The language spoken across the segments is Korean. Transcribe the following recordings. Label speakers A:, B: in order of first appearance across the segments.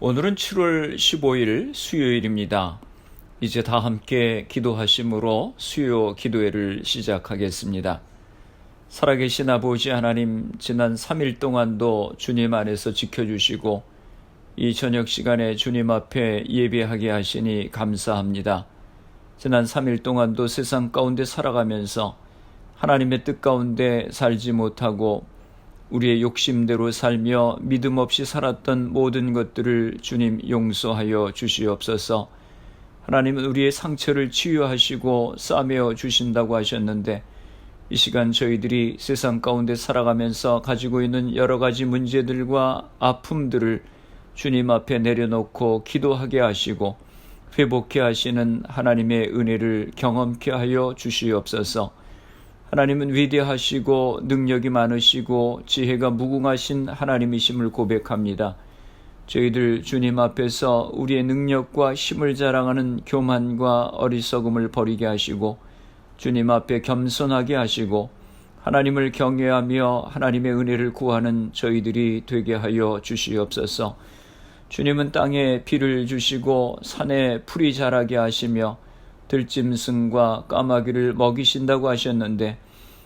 A: 오늘은 7월 15일 수요일입니다. 이제 다 함께 기도하심으로 수요 기도회를 시작하겠습니다. 살아계신 아버지 하나님, 지난 3일 동안도 주님 안에서 지켜주시고 이 저녁 시간에 주님 앞에 예배하게 하시니 감사합니다. 지난 3일 동안도 세상 가운데 살아가면서 하나님의 뜻 가운데 살지 못하고 우리의 욕심대로 살며 믿음 없이 살았던 모든 것들을 주님 용서하여 주시옵소서. 하나님은 우리의 상처를 치유하시고 싸매어 주신다고 하셨는데 이 시간 저희들이 세상 가운데 살아가면서 가지고 있는 여러 가지 문제들과 아픔들을 주님 앞에 내려놓고 기도하게 하시고 회복케 하시는 하나님의 은혜를 경험케 하여 주시옵소서. 하나님은 위대하시고 능력이 많으시고 지혜가 무궁하신 하나님이심을 고백합니다. 저희들 주님 앞에서 우리의 능력과 힘을 자랑하는 교만과 어리석음을 버리게 하시고 주님 앞에 겸손하게 하시고 하나님을 경외하며 하나님의 은혜를 구하는 저희들이 되게 하여 주시옵소서. 주님은 땅에 비를 주시고 산에 풀이 자라게 하시며 들짐승과 까마귀를 먹이신다고 하셨는데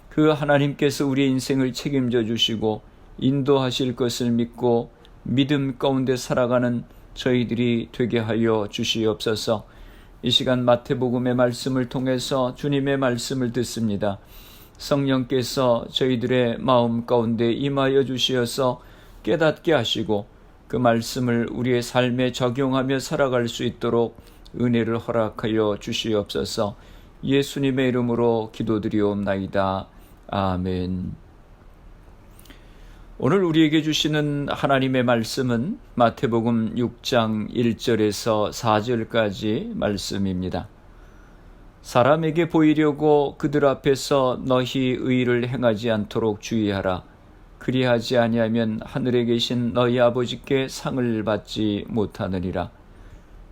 A: 그 하나님께서 우리 인생을 책임져 주시고 인도하실 것을 믿고 믿음 가운데 살아가는 저희들이 되게 하여 주시옵소서. 이 시간 마태복음의 말씀을 통해서 주님의 말씀을 듣습니다. 성령께서 저희들의 마음 가운데 임하여 주시어서 깨닫게 하시고 그 말씀을 우리의 삶에 적용하며 살아갈 수 있도록 은혜를 허락하여 주시옵소서. 예수님의 이름으로 기도드리옵나이다. 아멘. 오늘 우리에게 주시는 하나님의 말씀은 마태복음 6장 1절에서 4절까지 말씀입니다. 사람에게 보이려고 그들 앞에서 너희 의를 행하지 않도록 주의하라. 그리하지 아니하면 하늘에 계신 너희 아버지께 상을 받지 못하느니라.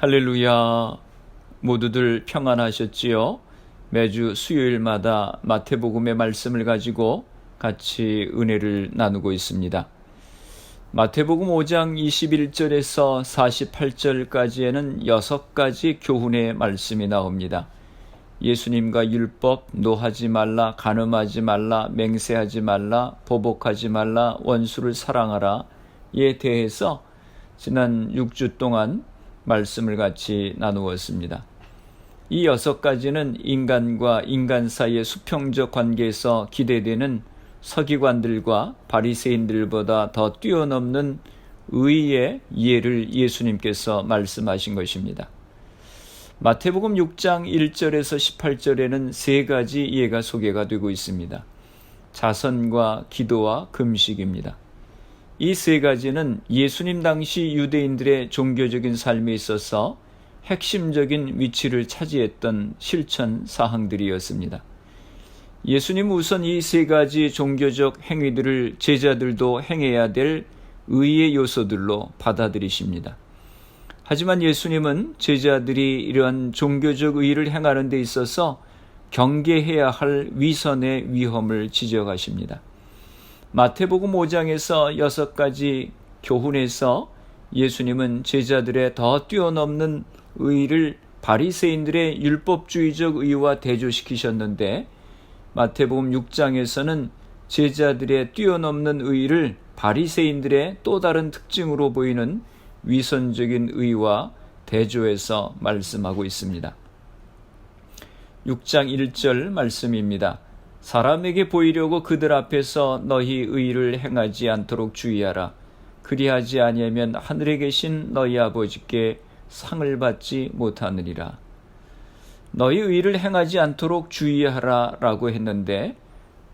A: 할렐루야. 모두들 평안하셨지요? 매주 수요일마다 마태복음의 말씀을 가지고 같이 은혜를 나누고 있습니다. 마태복음 5장 21절에서 48절까지에는 여섯 가지 교훈의 말씀이 나옵니다. 예수님과 율법, 노하지 말라, 간음하지 말라, 맹세하지 말라, 보복하지 말라, 원수를 사랑하라에 대해서 지난 6주 동안 말씀을 같이 나누었습니다. 이 여섯 가지는 인간과 인간 사이의 수평적 관계에서 기대되는 서기관들과 바리새인들보다 더 뛰어넘는 의의 예를 예수님께서 말씀하신 것입니다. 마태복음 6장 1절에서 18절에는 세 가지 예가 소개가 되고 있습니다. 자선과 기도와 금식입니다. 이 세 가지는 예수님 당시 유대인들의 종교적인 삶에 있어서 핵심적인 위치를 차지했던 실천 사항들이었습니다. 예수님 우선 이 세 가지 종교적 행위들을 제자들도 행해야 될 의의 요소들로 받아들이십니다. 하지만 예수님은 제자들이 이러한 종교적 의를 행하는 데 있어서 경계해야 할 위선의 위험을 지적하십니다. 마태복음 5장에서 여섯 가지 교훈에서 예수님은 제자들의 더 뛰어넘는 의를 바리새인들의 율법주의적 의와 대조시키셨는데 마태복음 6장에서는 제자들의 뛰어넘는 의를 바리새인들의 또 다른 특징으로 보이는 위선적인 의와 대조해서 말씀하고 있습니다. 6장 1절 말씀입니다. 사람에게 보이려고 그들 앞에서 너희 의를 행하지 않도록 주의하라. 그리하지 아니하면 하늘에 계신 너희 아버지께 상을 받지 못하느니라. 너희 의를 행하지 않도록 주의하라 라고 했는데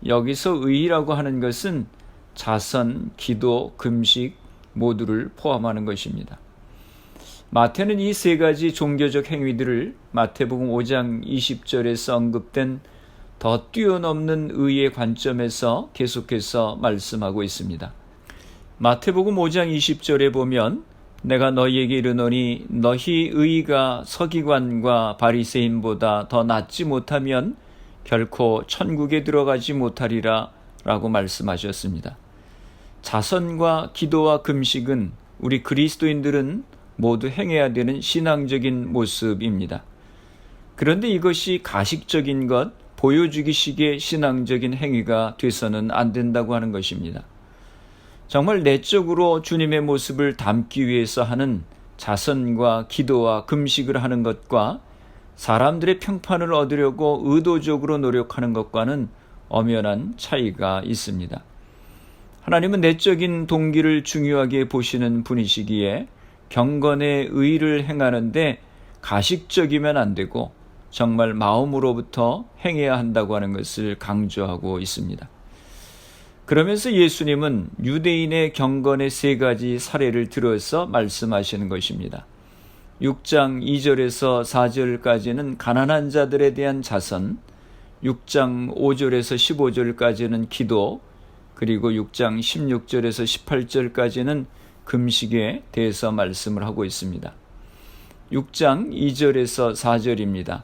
A: 여기서 의라고 하는 것은 자선, 기도, 금식, 모두를 포함하는 것입니다. 마태는 이 세 가지 종교적 행위들을 마태복음 5장 20절에서 언급된 더 뛰어넘는 의의 관점에서 계속해서 말씀하고 있습니다. 마태복음 5장 20절에 보면 내가 너희에게 이르노니 너희 의가 서기관과 바리새인보다 더 낫지 못하면 결코 천국에 들어가지 못하리라 라고 말씀하셨습니다. 자선과 기도와 금식은 우리 그리스도인들은 모두 행해야 되는 신앙적인 모습입니다. 그런데 이것이 가식적인 것, 보여주기식의 신앙적인 행위가 돼서는 안 된다고 하는 것입니다. 정말 내적으로 주님의 모습을 담기 위해서 하는 자선과 기도와 금식을 하는 것과 사람들의 평판을 얻으려고 의도적으로 노력하는 것과는 엄연한 차이가 있습니다. 하나님은 내적인 동기를 중요하게 보시는 분이시기에 경건의 의를 행하는데 가식적이면 안 되고 정말 마음으로부터 행해야 한다고 하는 것을 강조하고 있습니다. 그러면서 예수님은 유대인의 경건의 세 가지 사례를 들어서 말씀하시는 것입니다. 6장 2절에서 4절까지는 가난한 자들에 대한 자선, 6장 5절에서 15절까지는 기도, 그리고 6장 16절에서 18절까지는 금식에 대해서 말씀을 하고 있습니다. 6장 2절에서 4절입니다.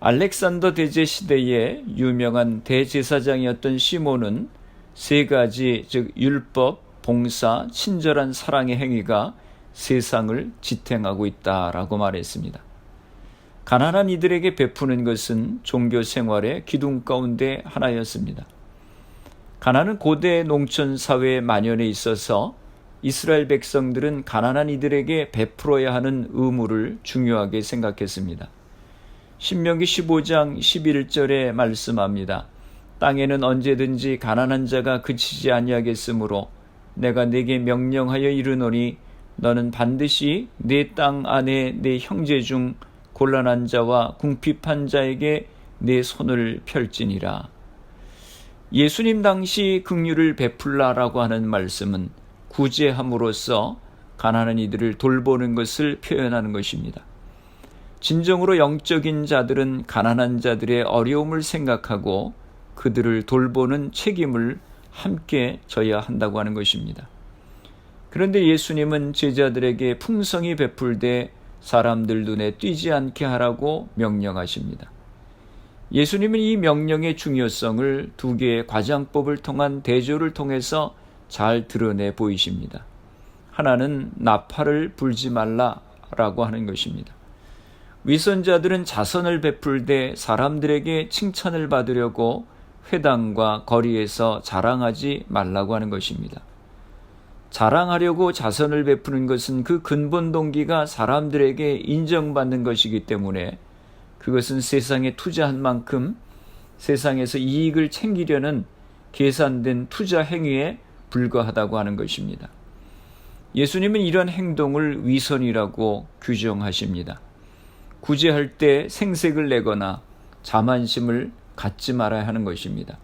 A: 알렉산더 대제 시대의 유명한 대제사장이었던 시몬은 세 가지 즉 율법, 봉사, 친절한 사랑의 행위가 세상을 지탱하고 있다라고 말했습니다. 가난한 이들에게 베푸는 것은 종교 생활의 기둥 가운데 하나였습니다. 가난은 고대 농촌 사회의 만연해 있어서 이스라엘 백성들은 가난한 이들에게 베풀어야 하는 의무를 중요하게 생각했습니다. 신명기 15장 11절에 말씀합니다. 땅에는 언제든지 가난한 자가 그치지 아니하겠으므로 내가 네게 명령하여 이르노니 너는 반드시 네땅 안에 네 형제 중 곤란한 자와 궁핍한 자에게 네 손을 펼지니라. 예수님 당시 긍휼을 베풀라라고 하는 말씀은 구제함으로써 가난한 이들을 돌보는 것을 표현하는 것입니다. 진정으로 영적인 자들은 가난한 자들의 어려움을 생각하고 그들을 돌보는 책임을 함께 져야 한다고 하는 것입니다. 그런데 예수님은 제자들에게 풍성히 베풀되 사람들 눈에 띄지 않게 하라고 명령하십니다. 예수님은 이 명령의 중요성을 두 개의 과장법을 통한 대조를 통해서 잘 드러내 보이십니다. 하나는 나팔을 불지 말라라고 하는 것입니다. 위선자들은 자선을 베풀되 사람들에게 칭찬을 받으려고 회당과 거리에서 자랑하지 말라고 하는 것입니다. 자랑하려고 자선을 베푸는 것은 그 근본 동기가 사람들에게 인정받는 것이기 때문에 그것은 세상에 투자한 만큼 세상에서 이익을 챙기려는 계산된 투자 행위에 불과하다고 하는 것입니다. 예수님은 이런 행동을 위선이라고 규정하십니다. 구제할 때 생색을 내거나 자만심을 갖지 말아야 하는 것입니다.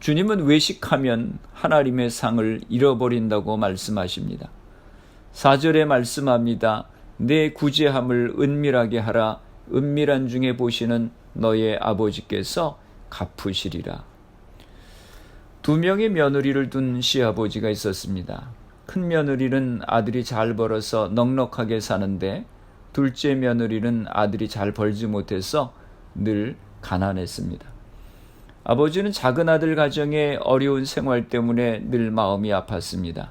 A: 주님은 외식하면 하나님의 상을 잃어버린다고 말씀하십니다. 4절에 말씀합니다. 내 구제함을 은밀하게 하라. 은밀한 중에 보시는 너의 아버지께서 갚으시리라. 두 명의 며느리를 둔 시아버지가 있었습니다. 큰 며느리는 아들이 잘 벌어서 넉넉하게 사는데 둘째 며느리는 아들이 잘 벌지 못해서 늘 가난했습니다. 아버지는 작은 아들 가정의 어려운 생활 때문에 늘 마음이 아팠습니다.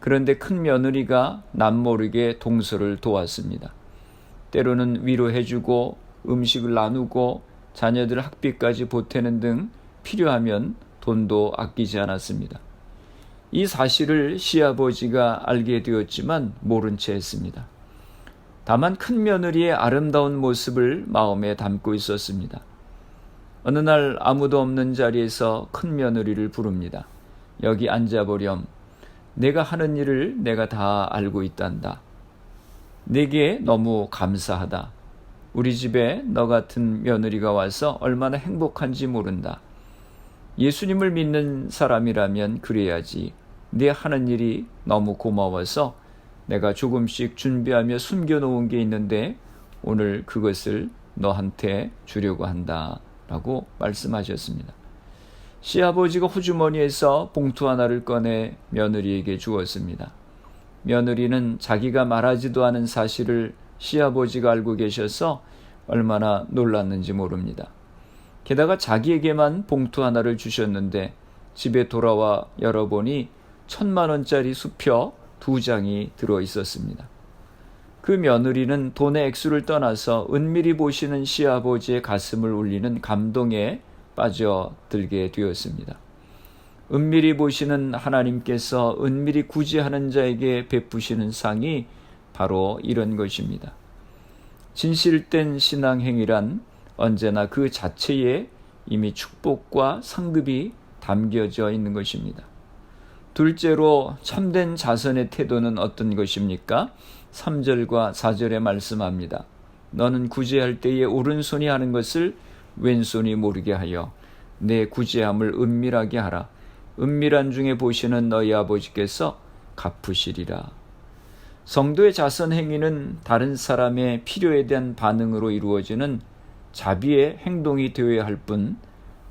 A: 그런데 큰 며느리가 남모르게 동서를 도왔습니다. 때로는 위로해주고 음식을 나누고 자녀들 학비까지 보태는 등 필요하면 돈도 아끼지 않았습니다. 이 사실을 시아버지가 알게 되었지만 모른 채 했습니다. 다만 큰 며느리의 아름다운 모습을 마음에 담고 있었습니다. 어느 날 아무도 없는 자리에서 큰 며느리를 부릅니다. 여기 앉아보렴. 내가 하는 일을 내가 다 알고 있단다. 내게 너무 감사하다. 우리 집에 너 같은 며느리가 와서 얼마나 행복한지 모른다. 예수님을 믿는 사람이라면 그래야지. 네 하는 일이 너무 고마워서 내가 조금씩 준비하며 숨겨놓은 게 있는데 오늘 그것을 너한테 주려고 한다. 라고 말씀하셨습니다. 시아버지가 호주머니에서 봉투 하나를 꺼내 며느리에게 주었습니다. 며느리는 자기가 말하지도 않은 사실을 시아버지가 알고 계셔서 얼마나 놀랐는지 모릅니다. 게다가 자기에게만 봉투 하나를 주셨는데 집에 돌아와 열어보니 천만 원짜리 수표 두 장이 들어 있었습니다. 그 며느리는 돈의 액수를 떠나서 은밀히 보시는 시아버지의 가슴을 울리는 감동에 빠져들게 되었습니다. 은밀히 보시는 하나님께서 은밀히 구제하는 자에게 베푸시는 상이 바로 이런 것입니다. 진실된 신앙행위란 언제나 그 자체에 이미 축복과 상급이 담겨져 있는 것입니다. 둘째로 참된 자선의 태도는 어떤 것입니까? 3절과 4절에 말씀합니다. 너는 구제할 때에 오른손이 하는 것을 왼손이 모르게 하여 내 구제함을 은밀하게 하라. 은밀한 중에 보시는 너희 아버지께서 갚으시리라. 성도의 자선 행위는 다른 사람의 필요에 대한 반응으로 이루어지는 자비의 행동이 되어야 할 뿐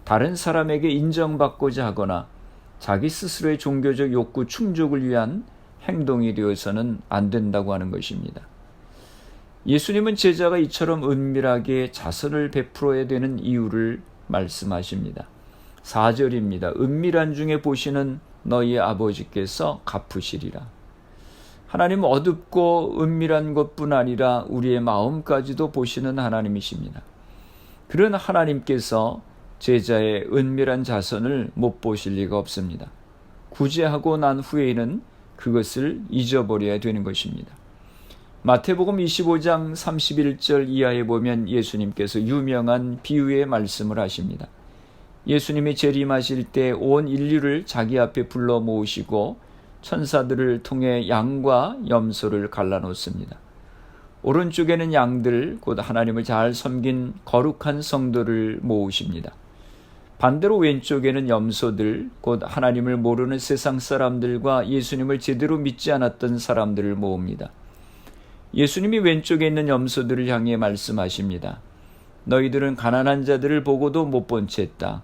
A: 다른 사람에게 인정받고자 하거나 자기 스스로의 종교적 욕구 충족을 위한 행동이 되어서는 안 된다고 하는 것입니다. 예수님은 제자가 이처럼 은밀하게 자선을 베풀어야 되는 이유를 말씀하십니다. 4절입니다. 은밀한 중에 보시는 너희 아버지께서 갚으시리라. 하나님은 어둡고 은밀한 것뿐 아니라 우리의 마음까지도 보시는 하나님이십니다. 그런 하나님께서 제자의 은밀한 자선을 못 보실 리가 없습니다. 구제하고 난 후에는 그것을 잊어버려야 되는 것입니다. 마태복음 25장 31절 이하에 보면 예수님께서 유명한 비유의 말씀을 하십니다. 예수님이 재림하실 때 온 인류를 자기 앞에 불러 모으시고 천사들을 통해 양과 염소를 갈라놓습니다. 오른쪽에는 양들, 곧 하나님을 잘 섬긴 거룩한 성도를 모으십니다. 반대로 왼쪽에는 염소들, 곧 하나님을 모르는 세상 사람들과 예수님을 제대로 믿지 않았던 사람들을 모읍니다. 예수님이 왼쪽에 있는 염소들을 향해 말씀하십니다. 너희들은 가난한 자들을 보고도 못 본 채 했다.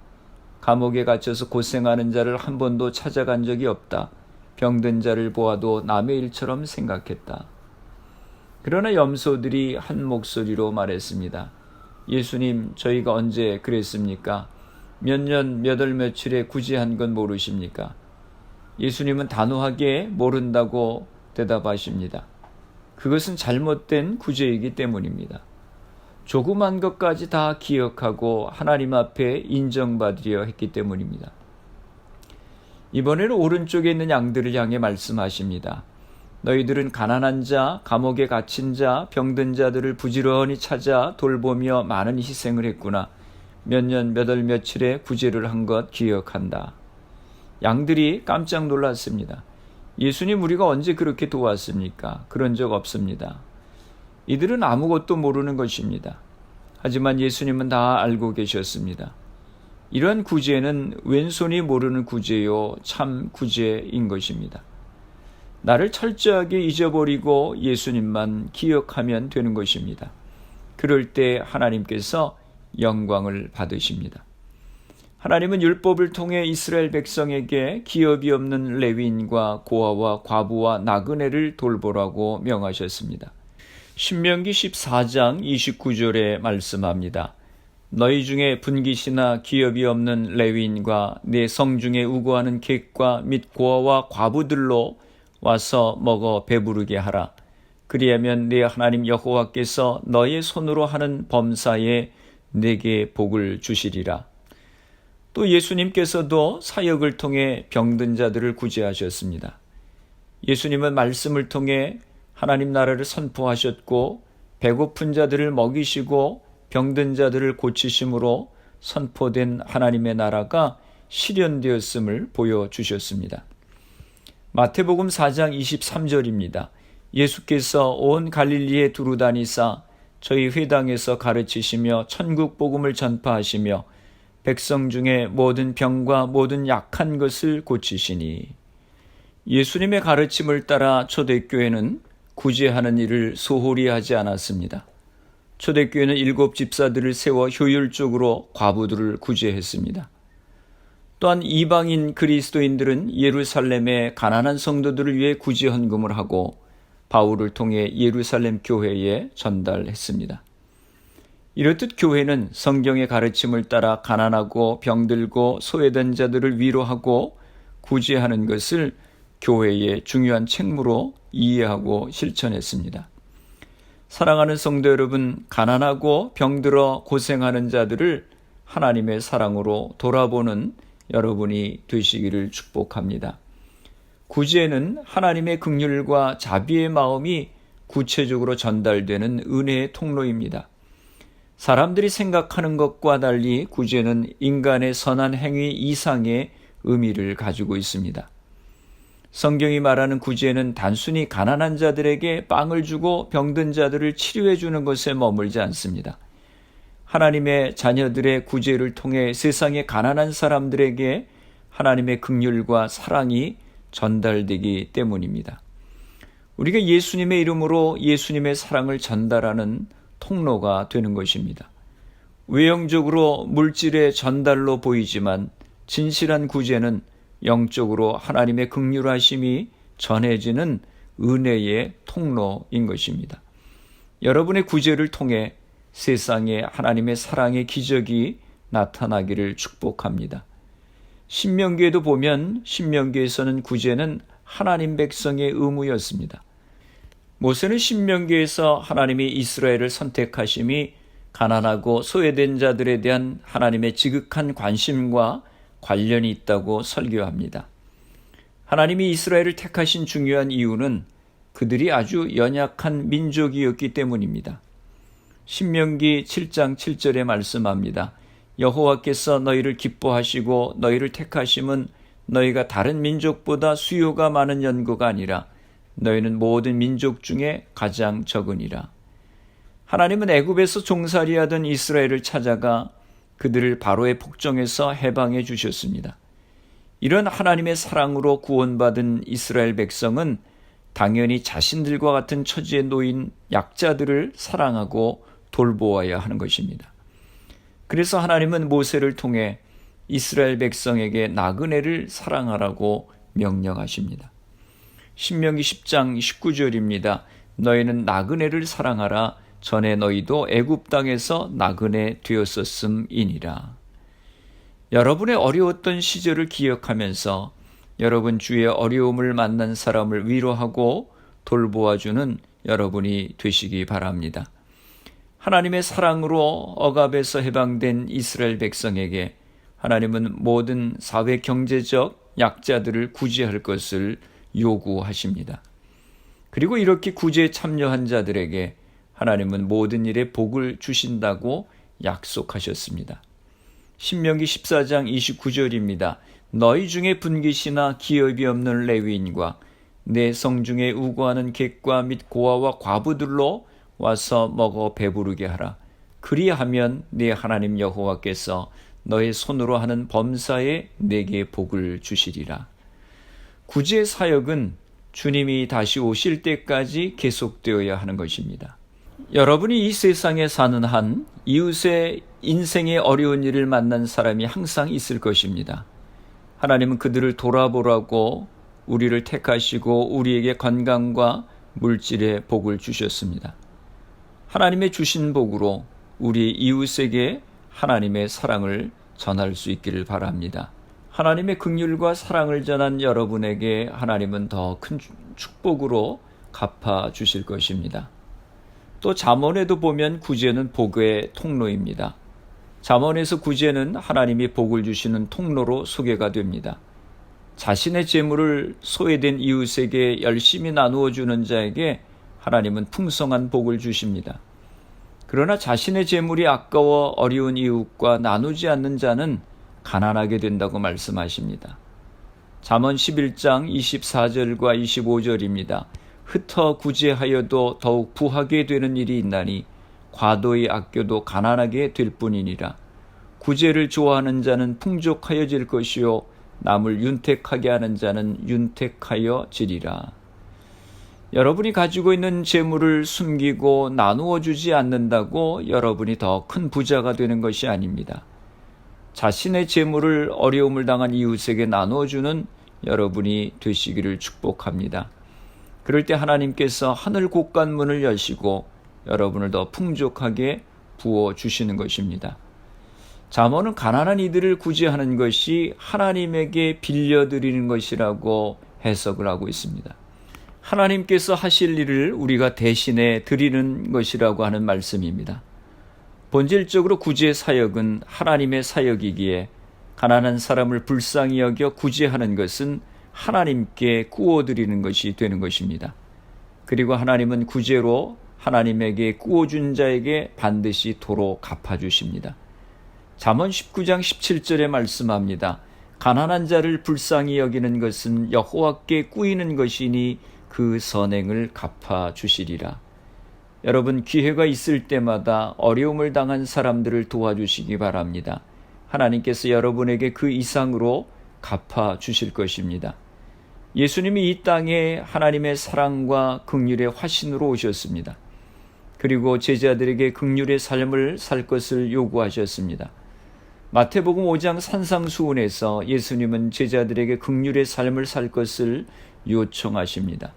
A: 감옥에 갇혀서 고생하는 자를 한 번도 찾아간 적이 없다. 병든 자를 보아도 남의 일처럼 생각했다. 그러나 염소들이 한 목소리로 말했습니다. 예수님, 저희가 언제 그랬습니까? 몇 년, 몇 월, 며칠에 구제한 건 모르십니까? 예수님은 단호하게 모른다고 대답하십니다. 그것은 잘못된 구제이기 때문입니다. 조그만 것까지 다 기억하고 하나님 앞에 인정받으려 했기 때문입니다. 이번에는 오른쪽에 있는 양들을 향해 말씀하십니다. 너희들은 가난한 자, 감옥에 갇힌 자, 병든 자들을 부지런히 찾아 돌보며 많은 희생을 했구나. 몇 년, 몇 월, 며칠에 구제를 한 것 기억한다. 양들이 깜짝 놀랐습니다. 예수님 우리가 언제 그렇게 도왔습니까? 그런 적 없습니다. 이들은 아무것도 모르는 것입니다. 하지만 예수님은 다 알고 계셨습니다. 이런 구제는 왼손이 모르는 구제요, 참 구제인 것입니다. 나를 철저하게 잊어버리고 예수님만 기억하면 되는 것입니다. 그럴 때 하나님께서 영광을 받으십니다. 하나님은 율법을 통해 이스라엘 백성에게 기업이 없는 레위인과 고아와 과부와 나그네를 돌보라고 명하셨습니다. 신명기 14장 29절에 말씀합니다. 너희 중에 분기시나 기업이 없는 레위인과 내 성 중에 우고하는 객과 및 고아와 과부들로 와서 먹어 배부르게 하라. 그리하면 내 하나님 여호와께서 너의 손으로 하는 범사에 내게 복을 주시리라. 또 예수님께서도 사역을 통해 병든 자들을 구제하셨습니다. 예수님은 말씀을 통해 하나님 나라를 선포하셨고 배고픈 자들을 먹이시고 병든 자들을 고치심으로 선포된 하나님의 나라가 실현되었음을 보여주셨습니다. 마태복음 4장 23절입니다. 예수께서 온 갈릴리에 두루 다니사 저희 회당에서 가르치시며 천국 복음을 전파하시며 백성 중에 모든 병과 모든 약한 것을 고치시니 예수님의 가르침을 따라 초대교회는 구제하는 일을 소홀히 하지 않았습니다. 초대교회는 일곱 집사들을 세워 효율적으로 과부들을 구제했습니다. 또한 이방인 그리스도인들은 예루살렘의 가난한 성도들을 위해 구제 헌금을 하고 바울을 통해 예루살렘 교회에 전달했습니다. 이렇듯 교회는 성경의 가르침을 따라 가난하고 병들고 소외된 자들을 위로하고 구제하는 것을 교회의 중요한 책무로 이해하고 실천했습니다. 사랑하는 성도 여러분, 가난하고 병들어 고생하는 자들을 하나님의 사랑으로 돌아보는 여러분이 되시기를 축복합니다. 구제는 하나님의 극률과 자비의 마음이 구체적으로 전달되는 은혜의 통로입니다. 사람들이 생각하는 것과 달리 구제는 인간의 선한 행위 이상의 의미를 가지고 있습니다. 성경이 말하는 구제는 단순히 가난한 자들에게 빵을 주고 병든 자들을 치료해 주는 것에 머물지 않습니다. 하나님의 자녀들의 구제를 통해 세상의 가난한 사람들에게 하나님의 극률과 사랑이 전달되기 때문입니다. 우리가 예수님의 이름으로 예수님의 사랑을 전달하는 통로가 되는 것입니다. 외형적으로 물질의 전달로 보이지만 진실한 구제는 영적으로 하나님의 극률하심이 전해지는 은혜의 통로인 것입니다. 여러분의 구제를 통해 세상에 하나님의 사랑의 기적이 나타나기를 축복합니다. 신명기에도 보면 신명기에서는 구제는 하나님 백성의 의무였습니다. 모세는 신명기에서 하나님이 이스라엘을 선택하심이 가난하고 소외된 자들에 대한 하나님의 지극한 관심과 관련이 있다고 설교합니다. 하나님이 이스라엘을 택하신 중요한 이유는 그들이 아주 연약한 민족이었기 때문입니다. 신명기 7장 7절에 말씀합니다. 여호와께서 너희를 기뻐하시고 너희를 택하심은 너희가 다른 민족보다 수요가 많은 연고가 아니라 너희는 모든 민족 중에 가장 적으니라. 하나님은 애굽에서 종살이하던 이스라엘을 찾아가 그들을 바로의 폭정에서 해방해 주셨습니다. 이런 하나님의 사랑으로 구원받은 이스라엘 백성은 당연히 자신들과 같은 처지에 놓인 약자들을 사랑하고 돌보아야 하는 것입니다. 그래서 하나님은 모세를 통해 이스라엘 백성에게 나그네를 사랑하라고 명령하십니다. 신명기 10장 19절입니다. 너희는 나그네를 사랑하라. 전에 너희도 애굽 땅에서 나그네 되었었음이니라. 여러분의 어려웠던 시절을 기억하면서 여러분 주의 어려움을 만난 사람을 위로하고 돌보아주는 여러분이 되시기 바랍니다. 하나님의 사랑으로 억압에서 해방된 이스라엘 백성에게 하나님은 모든 사회 경제적 약자들을 구제할 것을 요구하십니다. 그리고 이렇게 구제에 참여한 자들에게 하나님은 모든 일에 복을 주신다고 약속하셨습니다. 신명기 14장 29절입니다. 너희 중에 분깃이나 기업이 없는 레위인과 내 성 중에 우고하는 객과 및 고아와 과부들로 와서 먹어 배부르게 하라. 그리하면 네 하나님 여호와께서 너의 손으로 하는 범사에 내게 복을 주시리라. 구제 사역은 주님이 다시 오실 때까지 계속되어야 하는 것입니다. 여러분이 이 세상에 사는 한 이웃의 인생의 어려운 일을 만난 사람이 항상 있을 것입니다. 하나님은 그들을 돌아보라고 우리를 택하시고 우리에게 건강과 물질의 복을 주셨습니다. 하나님의 주신 복으로 우리 이웃에게 하나님의 사랑을 전할 수 있기를 바랍니다. 하나님의 극률과 사랑을 전한 여러분에게 하나님은 더 큰 축복으로 갚아 주실 것입니다. 또 잠언에도 보면 구제는 복의 통로입니다. 잠언에서 구제는 하나님이 복을 주시는 통로로 소개가 됩니다. 자신의 재물을 소외된 이웃에게 열심히 나누어 주는 자에게 하나님은 풍성한 복을 주십니다. 그러나 자신의 재물이 아까워 어려운 이웃과 나누지 않는 자는 가난하게 된다고 말씀하십니다. 잠언 11장 24절과 25절입니다. 흩어 구제하여도 더욱 부하게 되는 일이 있나니 과도히 아껴도 가난하게 될 뿐이니라. 구제를 좋아하는 자는 풍족하여질 것이요 남을 윤택하게 하는 자는 윤택하여 지리라. 여러분이 가지고 있는 재물을 숨기고 나누어 주지 않는다고 여러분이 더 큰 부자가 되는 것이 아닙니다. 자신의 재물을 어려움을 당한 이웃에게 나누어 주는 여러분이 되시기를 축복합니다. 그럴 때 하나님께서 하늘 곳간문을 여시고 여러분을 더 풍족하게 부어 주시는 것입니다. 잠언은 가난한 이들을 구제하는 것이 하나님에게 빌려드리는 것이라고 해석을 하고 있습니다. 하나님께서 하실 일을 우리가 대신해 드리는 것이라고 하는 말씀입니다. 본질적으로 구제 사역은 하나님의 사역이기에 가난한 사람을 불쌍히 여겨 구제하는 것은 하나님께 구워드리는 것이 되는 것입니다. 그리고 하나님은 구제로 하나님에게 구워준 자에게 반드시 도로 갚아주십니다. 잠언 19장 17절에 말씀합니다. 가난한 자를 불쌍히 여기는 것은 여호와께 꾸이는 것이니 그 선행을 갚아 주시리라. 여러분 기회가 있을 때마다 어려움을 당한 사람들을 도와주시기 바랍니다. 하나님께서 여러분에게 그 이상으로 갚아 주실 것입니다. 예수님이 이 땅에 하나님의 사랑과 극률의 화신으로 오셨습니다. 그리고 제자들에게 극률의 삶을 살 것을 요구하셨습니다. 마태복음 5장 산상수훈에서 예수님은 제자들에게 극률의 삶을 살 것을 요청하십니다.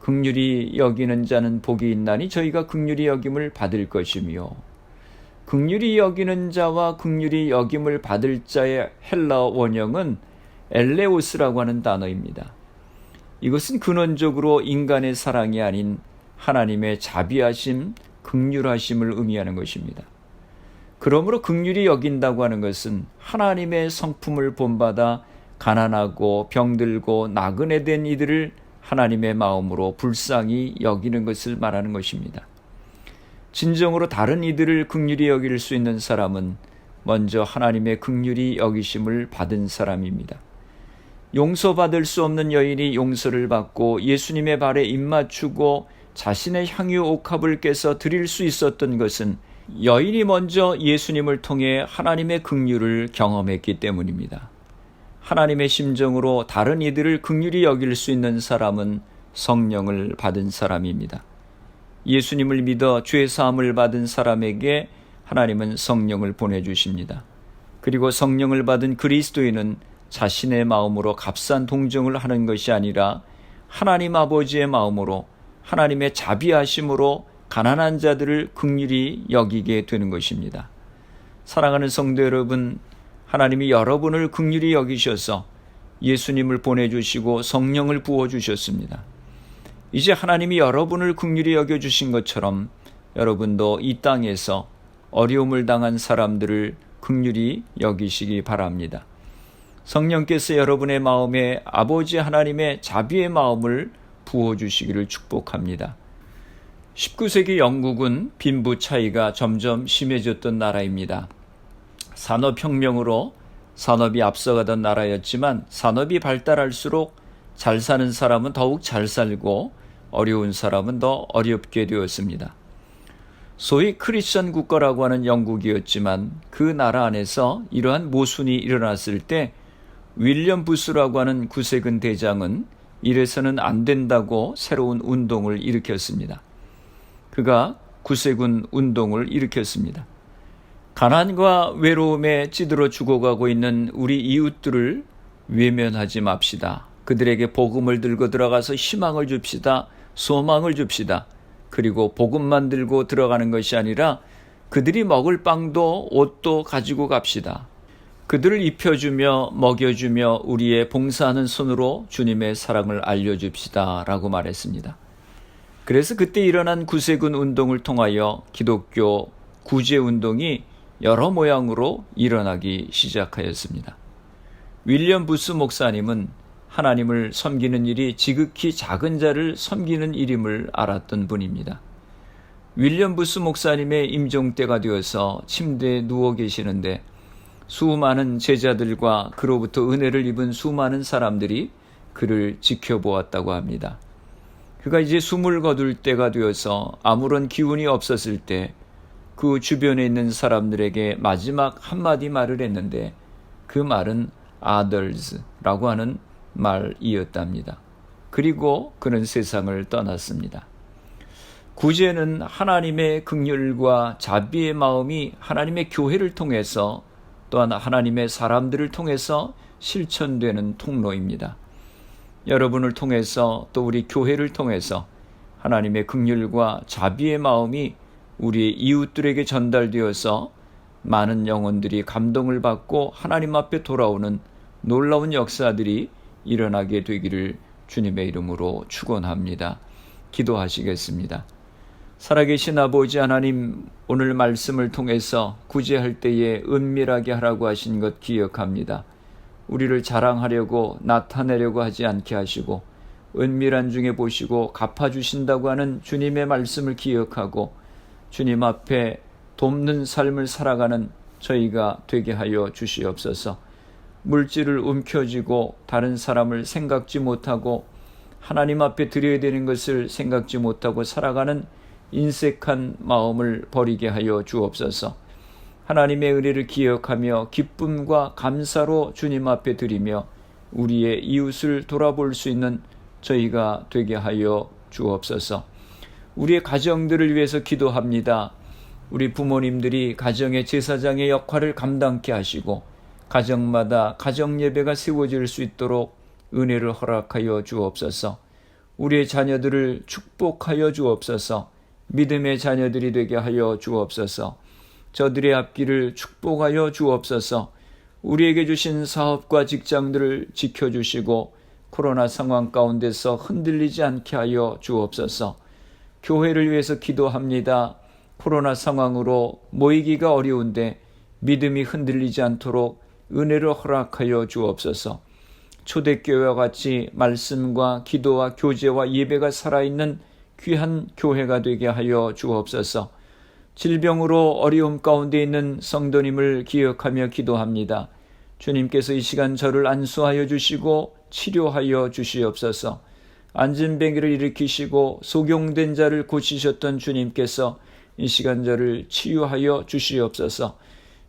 A: 극률이 여기는 자는 복이 있나니 저희가 극률이 여김을 받을 것이며 극률이 여기는 자와 극률이 여김을 받을 자의 헬라어 원형은 엘레오스라고 하는 단어입니다. 이것은 근원적으로 인간의 사랑이 아닌 하나님의 자비하심, 극률하심을 의미하는 것입니다. 그러므로 극률이 여긴다고 하는 것은 하나님의 성품을 본받아 가난하고 병들고 나그네 된 이들을 하나님의 마음으로 불쌍히 여기는 것을 말하는 것입니다. 진정으로 다른 이들을 극률이 여길 수 있는 사람은 먼저 하나님의 극률이 여기심을 받은 사람입니다. 용서받을 수 없는 여인이 용서를 받고 예수님의 발에 입맞추고 자신의 향유 옥합을 깨서 드릴 수 있었던 것은 여인이 먼저 예수님을 통해 하나님의 긍휼을 경험했기 때문입니다. 하나님의 심정으로 다른 이들을 긍휼히 여길 수 있는 사람은 성령을 받은 사람입니다. 예수님을 믿어 죄 사함을 받은 사람에게 하나님은 성령을 보내 주십니다. 그리고 성령을 받은 그리스도인은 자신의 마음으로 값싼 동정을 하는 것이 아니라 하나님 아버지의 마음으로 하나님의 자비하심으로 가난한 자들을 극률히 여기게 되는 것입니다. 사랑하는 성도 여러분, 하나님이 여러분을 극률히 여기셔서 예수님을 보내주시고 성령을 부어주셨습니다. 이제 하나님이 여러분을 극률히 여겨주신 것처럼 여러분도 이 땅에서 어려움을 당한 사람들을 극률히 여기시기 바랍니다. 성령께서 여러분의 마음에 아버지 하나님의 자비의 마음을 부어주시기를 축복합니다. 19세기 영국은 빈부 차이가 점점 심해졌던 나라입니다. 산업혁명으로 산업이 앞서가던 나라였지만 산업이 발달할수록 잘 사는 사람은 더욱 잘 살고 어려운 사람은 더 어렵게 되었습니다. 소위 크리스천 국가라고 하는 영국이었지만 그 나라 안에서 이러한 모순이 일어났을 때 윌리엄 부스라고 하는 구세군 대장은 이래서는 안 된다고 새로운 운동을 일으켰습니다. 그가 구세군 운동을 일으켰습니다. 가난과 외로움에 찌들어 죽어가고 있는 우리 이웃들을 외면하지 맙시다. 그들에게 복음을 들고 들어가서 희망을 줍시다. 소망을 줍시다. 그리고 복음만 들고 들어가는 것이 아니라 그들이 먹을 빵도 옷도 가지고 갑시다. 그들을 입혀주며 먹여주며 우리의 봉사하는 손으로 주님의 사랑을 알려줍시다. 라고 말했습니다. 그래서 그때 일어난 구세군 운동을 통하여 기독교 구제 운동이 여러 모양으로 일어나기 시작하였습니다. 윌리엄 부스 목사님은 하나님을 섬기는 일이 지극히 작은 자를 섬기는 일임을 알았던 분입니다. 윌리엄 부스 목사님의 임종 때가 되어서 침대에 누워 계시는데 수많은 제자들과 그로부터 은혜를 입은 수많은 사람들이 그를 지켜보았다고 합니다. 그가 이제 숨을 거둘 때가 되어서 아무런 기운이 없었을 때 그 주변에 있는 사람들에게 마지막 한마디 말을 했는데 그 말은 others라고 하는 말이었답니다. 그리고 그는 세상을 떠났습니다. 구제는 하나님의 극률과 자비의 마음이 하나님의 교회를 통해서 또한 하나님의 사람들을 통해서 실천되는 통로입니다. 여러분을 통해서 또 우리 교회를 통해서 하나님의 극률과 자비의 마음이 우리 이웃들에게 전달되어서 많은 영혼들이 감동을 받고 하나님 앞에 돌아오는 놀라운 역사들이 일어나게 되기를 주님의 이름으로 축원합니다. 기도하시겠습니다. 살아계신 아버지 하나님 오늘 말씀을 통해서 구제할 때에 은밀하게 하라고 하신 것 기억합니다. 우리를 자랑하려고 나타내려고 하지 않게 하시고 은밀한 중에 보시고 갚아주신다고 하는 주님의 말씀을 기억하고 주님 앞에 돕는 삶을 살아가는 저희가 되게 하여 주시옵소서. 물질을 움켜쥐고 다른 사람을 생각지 못하고 하나님 앞에 드려야 되는 것을 생각지 못하고 살아가는 인색한 마음을 버리게 하여 주옵소서. 하나님의 은혜를 기억하며 기쁨과 감사로 주님 앞에 드리며 우리의 이웃을 돌아볼 수 있는 저희가 되게 하여 주옵소서. 우리의 가정들을 위해서 기도합니다. 우리 부모님들이 가정의 제사장의 역할을 감당케 하시고 가정마다 가정 예배가 세워질 수 있도록 은혜를 허락하여 주옵소서. 우리의 자녀들을 축복하여 주옵소서. 믿음의 자녀들이 되게 하여 주옵소서. 저들의 앞길을 축복하여 주옵소서. 우리에게 주신 사업과 직장들을 지켜주시고 코로나 상황 가운데서 흔들리지 않게 하여 주옵소서. 교회를 위해서 기도합니다. 코로나 상황으로 모이기가 어려운데 믿음이 흔들리지 않도록 은혜를 허락하여 주옵소서. 초대교회와 같이 말씀과 기도와 교제와 예배가 살아있는 귀한 교회가 되게 하여 주옵소서. 질병으로 어려움 가운데 있는 성도님을 기억하며 기도합니다. 주님께서 이 시간 저를 안수하여 주시고 치료하여 주시옵소서. 안진뱅이를 일으키시고 소경된 자를 고치셨던 주님께서 이 시간 저를 치유하여 주시옵소서.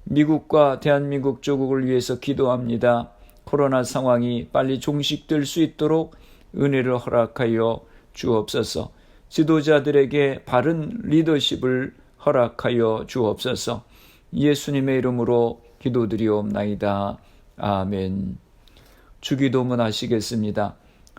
A: 미국과 대한민국 조국을 위해서 기도합니다. 코로나 상황이 빨리 종식될 수 있도록 은혜를 허락하여 주옵소서. 지도자들에게 바른 리더십을 허락하여 주옵소서. 예수님의 이름으로 기도드리옵나이다. 아멘. 주기도문 하시겠습니다.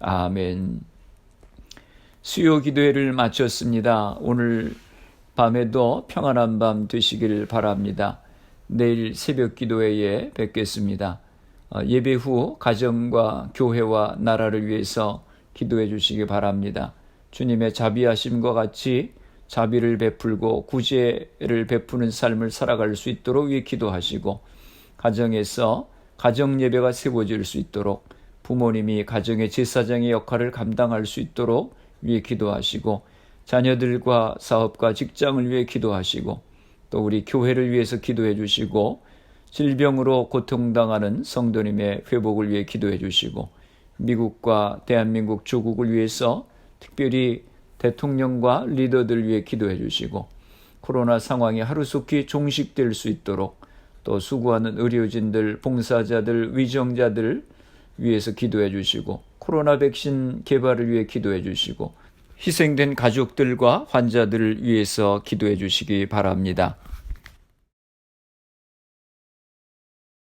A: 아멘. 수요 기도회를 마쳤습니다. 오늘 밤에도 평안한 밤 되시길 바랍니다. 내일 새벽 기도회에 뵙겠습니다. 어, 예배 후 가정과 교회와 나라를 위해서 기도해 주시기 바랍니다. 주님의 자비하심과 같이 자비를 베풀고 구제를 베푸는 삶을 살아갈 수 있도록 위해 기도하시고 가정에서 가정 예배가 세워질 수 있도록 부모님이 가정의 제사장의 역할을 감당할 수 있도록 위해 기도하시고 자녀들과 사업과 직장을 위해 기도하시고 또 우리 교회를 위해서 기도해 주시고 질병으로 고통당하는 성도님의 회복을 위해 기도해 주시고 미국과 대한민국 조국을 위해서 특별히 대통령과 리더들 위해 기도해 주시고 코로나 상황이 하루속히 종식될 수 있도록 또 수고하는 의료진들, 봉사자들, 위정자들 위해서 기도해 주시고 코로나 백신 개발을 위해 기도해 주시고 희생된 가족들과 환자들을 위해서 기도해 주시기 바랍니다.